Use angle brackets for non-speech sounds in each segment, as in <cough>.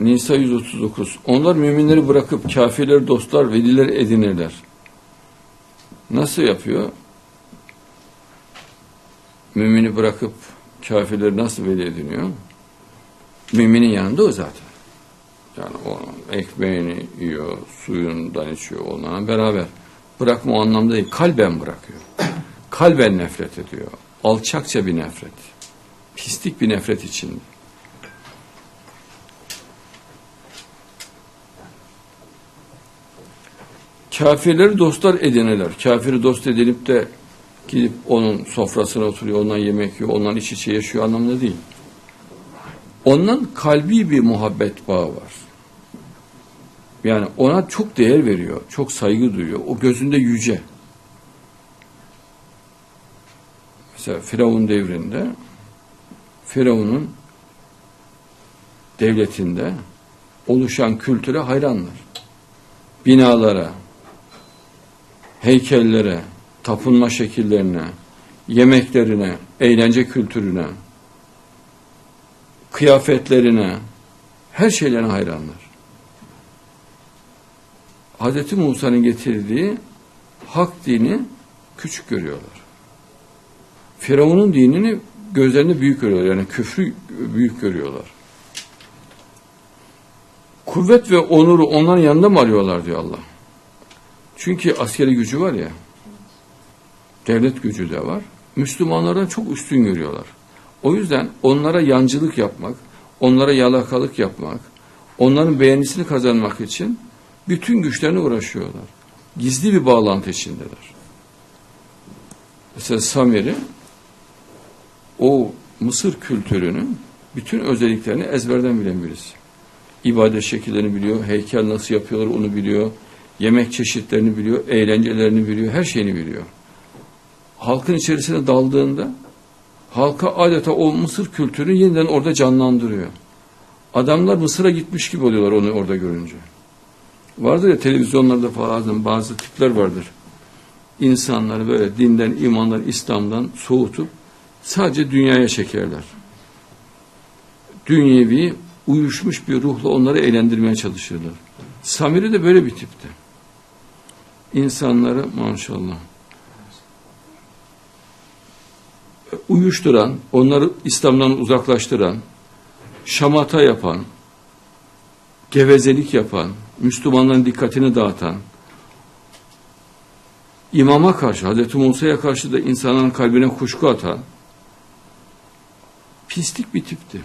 Nisa 139. Onlar müminleri bırakıp kafirleri dostlar, veliler edinirler. Nasıl yapıyor? Mümini bırakıp kafirleri nasıl veli ediniyor? Müminin yanında o zaten. Yani onun ekmeğini yiyor, suyundan içiyor onlarla beraber. Bırakma o anlamda değil, kalben bırakıyor. Kalben nefret ediyor. Alçakça bir nefret. Pislik bir nefret içinde. Kafirleri dostlar edinirler. Kafiri dost edinip de gidip onun sofrasına oturuyor, ondan yemek yiyor, ondan iç içe yaşıyor anlamında değil. Ondan kalbi bir muhabbet bağı var. Yani ona çok değer veriyor, çok saygı duyuyor. O gözünde yüce. Mesela Firavun devrinde Firavun'un devletinde oluşan kültüre hayranlar. Binalara, heykellere, tapınma şekillerine, yemeklerine, eğlence kültürüne, kıyafetlerine, her şeylerine hayranlar. Hz. Musa'nın getirdiği hak dini küçük görüyorlar. Firavun'un dinini gözlerinde büyük görüyorlar. Yani küfrü büyük görüyorlar. Kuvvet ve onuru onların yanında mı arıyorlar diyor Allah. Çünkü askeri gücü var ya, devlet gücü de var. Müslümanlardan çok üstün görüyorlar. O yüzden onlara yancılık yapmak, onlara yalakalık yapmak, onların beğenisini kazanmak için bütün güçlerine uğraşıyorlar. Gizli bir bağlantı içindeler. Mesela Samiri o Mısır kültürünün bütün özelliklerini ezberden bilen birisi. İbadet şekillerini biliyor, heykel nasıl yapıyorlar onu biliyor, yemek çeşitlerini biliyor, eğlencelerini biliyor, her şeyini biliyor. Halkın içerisine daldığında halka adeta o Mısır kültürünü yeniden orada canlandırıyor. Adamlar Mısır'a gitmiş gibi oluyorlar onu orada görünce. Vardır ya televizyonlarda falan bazı tipler vardır. İnsanları böyle dinden, imandan, İslam'dan soğutup sadece dünyaya çekerler. Dünyevi, uyuşmuş bir ruhla onları eğlendirmeye çalışırlar. Samiri de böyle bir tipti. İnsanları maşallah uyuşturan, onları İslam'dan uzaklaştıran, şamata yapan, gevezelik yapan, Müslümanların dikkatini dağıtan, imama karşı, Hazreti Musa'ya karşı da insanların kalbine kuşku atan, pislik bir tipti.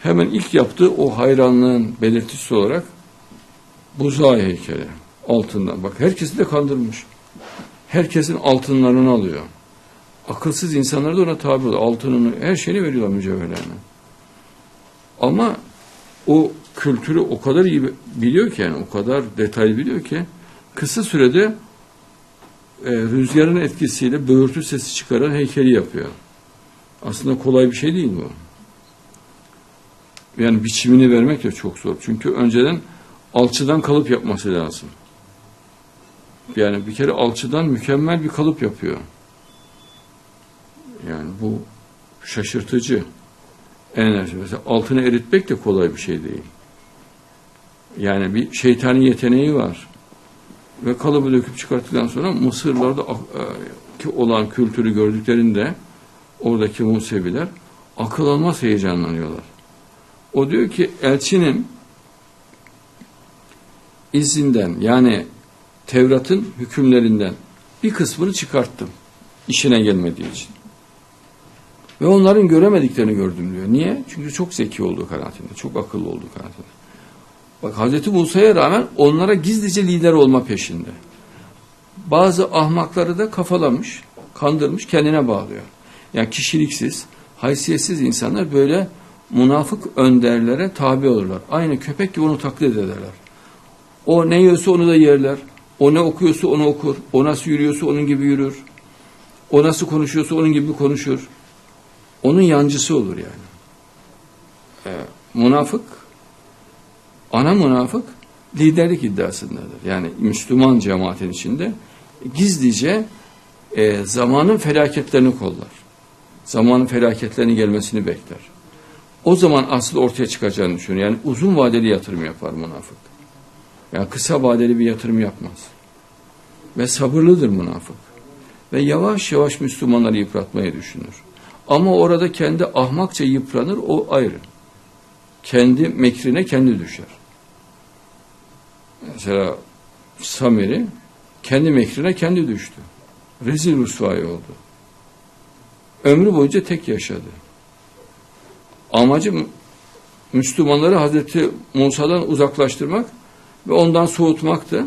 Hemen ilk yaptığı o hayranlığın belirtisi olarak buzağı heykeli altından. Bak herkesi de kandırmış. Herkesin altınlarını alıyor. Akılsız insanlar da ona tabi oluyor. Altınını, her şeyini veriyorlar mücevherlerini. Ama o kültürü o kadar iyi biliyor ki yani o kadar detaylı biliyor ki kısa sürede e, rüzgarın etkisiyle böğürtü sesi çıkaran heykeli yapıyor. Aslında kolay bir şey değil bu. Yani biçimini vermek de çok zor. Çünkü önceden alçıdan kalıp yapması lazım. Yani bir kere alçıdan mükemmel bir kalıp yapıyor. Yani bu şaşırtıcı enerji. Mesela altını eritmek de kolay bir şey değil. Yani bir şeytani yeteneği var. Ve kalıbı döküp çıkarttıktan sonra Mısırlarda e, ki olan kültürü gördüklerinde oradaki Museviler akıl almaz heyecanlanıyorlar. O diyor ki elçinin izinden yani Tevrat'ın hükümlerinden bir kısmını çıkarttım işine gelmediği için. Ve onların göremediklerini gördüm diyor. Niye? Çünkü çok zeki olduğu kanaatinde, çok akıllı olduğu kanaatinde. Bak Hazreti Musa'ya rağmen onlara gizlice lider olma peşinde. Bazı ahmakları da kafalamış, kandırmış, kendine bağlıyor. Yani kişiliksiz, haysiyetsiz insanlar böyle münafık önderlere tabi olurlar. Aynı köpek gibi onu taklit ederler. O ne yiyorsa onu da yerler. O ne okuyorsa onu okur. O nasıl yürüyorsa onun gibi yürür. O nasıl konuşuyorsa onun gibi konuşur. Onun yancısı olur yani. Ee, münafık, ana münafık liderlik iddiasındadır. Yani Müslüman cemaatin içinde gizlice e, zamanın felaketlerini kollar. Zamanın felaketlerinin gelmesini bekler. O zaman asıl ortaya çıkacağını düşünüyor. Yani uzun vadeli yatırım yapar münafık. Yani kısa vadeli bir yatırım yapmaz. Ve sabırlıdır münafık. Ve yavaş yavaş Müslümanları yıpratmayı düşünür. Ama orada kendi ahmakça yıpranır o ayrı. Kendi mekrine kendi düşer. Mesela Samiri kendi mekrine kendi düştü. Rezil rüsvay oldu. Ömrü boyunca tek yaşadı. Amacı Müslümanları Hazreti Musa'dan uzaklaştırmak ve ondan soğutmaktı.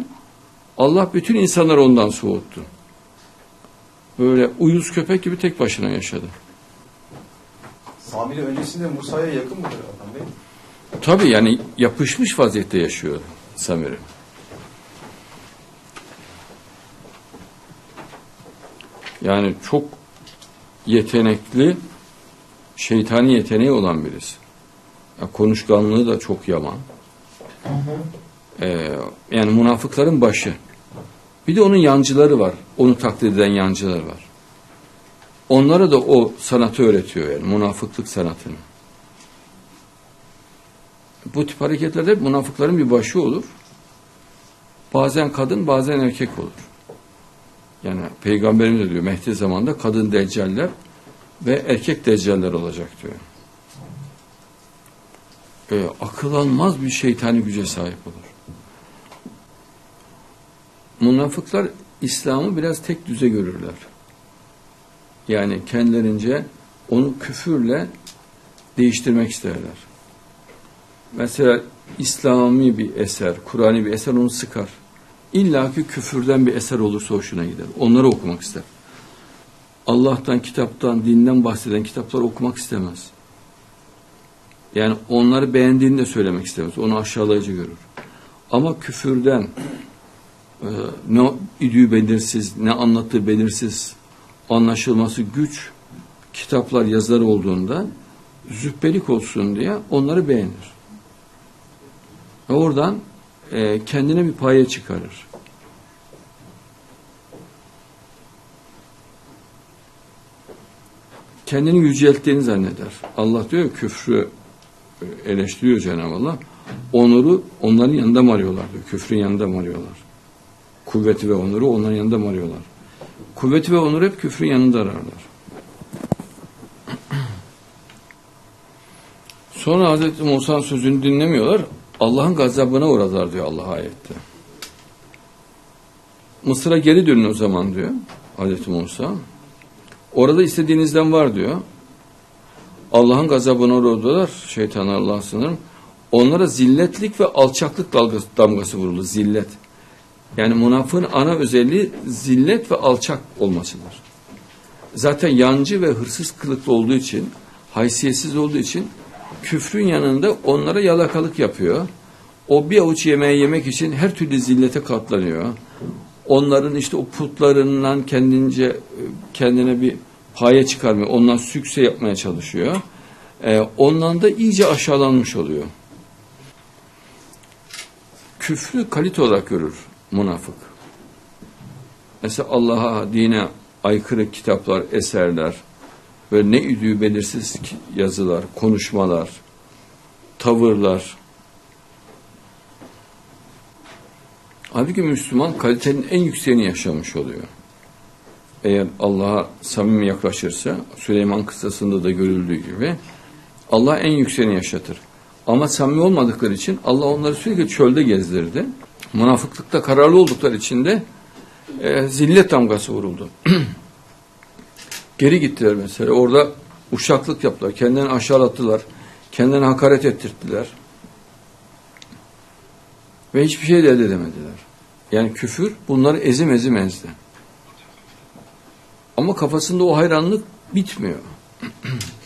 Allah bütün insanları ondan soğuttu. Böyle uyuz köpek gibi tek başına yaşadı. Samiri öncesinde Musa'ya yakın mıdır Adnan Bey? Tabii yani yapışmış vaziyette yaşıyordu Samiri. Yani çok yetenekli, şeytani yeteneği olan birisi. Ya konuşkanlığı da çok yaman. Ee, yani münafıkların başı. Bir de onun yancıları var. Onu taklit eden yancılar var. Onlara da o sanatı öğretiyor yani münafıklık sanatını. Bu tip hareketlerde münafıkların bir başı olur. Bazen kadın, bazen erkek olur. Yani Peygamberimiz de diyor Mehdi zamanında kadın deccaller ve erkek deccaller olacak diyor. Ee, akıl almaz bir şeytani güce sahip olur. Münafıklar İslam'ı biraz tek düze görürler. Yani kendilerince onu küfürle değiştirmek isterler. Mesela İslami bir eser, Kur'an'i bir eser onu sıkar. İlla ki küfürden bir eser olursa hoşuna gider. Onları okumak ister. Allah'tan, kitaptan, dinden bahseden kitapları okumak istemez. Yani onları beğendiğini de söylemek istemez. Onu aşağılayıcı görür. Ama küfürden e, ne idüğü belirsiz, ne anlattığı belirsiz, anlaşılması güç kitaplar, yazılar olduğunda züppelik olsun diye onları beğenir. Ve oradan e, kendine bir paye çıkarır. Kendini yücelttiğini zanneder. Allah diyor küfrü eleştiriyor Cenab-ı Allah. Onuru onların yanında mı arıyorlar diyor. Küfrün yanında mı arıyorlar? Kuvveti ve onuru onların yanında mı arıyorlar? Kuvveti ve onuru hep küfrün yanında ararlar. <clears throat> Sonra Hazreti Musa'nın sözünü dinlemiyorlar. Allah'ın gazabına uğradılar diyor Allah ayette. Mısır'a geri dönün o zaman diyor Hazreti Musa. Orada istediğinizden var diyor. Allah'ın gazabına uğradılar. Şeytan Allah sınırım. Onlara zilletlik ve alçaklık damgası vuruldu. Zillet. Yani münafığın ana özelliği zillet ve alçak olmasıdır. Zaten yancı ve hırsız kılıklı olduğu için, haysiyetsiz olduğu için küfrün yanında onlara yalakalık yapıyor. O bir avuç yemeği yemek için her türlü zillete katlanıyor. Onların işte o putlarından kendince kendine bir paye çıkarmıyor. Ondan sükse yapmaya çalışıyor. Ee, ondan da iyice aşağılanmış oluyor. Küfrü kalite olarak görür münafık. Mesela Allah'a, dine aykırı kitaplar, eserler ve ne üdüğü belirsiz yazılar, konuşmalar, tavırlar. Halbuki Müslüman kalitenin en yükseğini yaşamış oluyor. Eğer Allah'a samimi yaklaşırsa, Süleyman kıssasında da görüldüğü gibi, Allah en yükseğini yaşatır. Ama samimi olmadıkları için Allah onları sürekli çölde gezdirdi. Münafıklıkta kararlı oldukları için de e, zillet damgası vuruldu. Geri gittiler mesela. Orada uşaklık yaptılar. Kendilerini aşağılattılar. Kendilerini hakaret ettirdiler. Ve hiçbir şey de elde edemediler. Yani küfür bunları ezim ezim ezdi. Ama kafasında o hayranlık bitmiyor. <clears throat>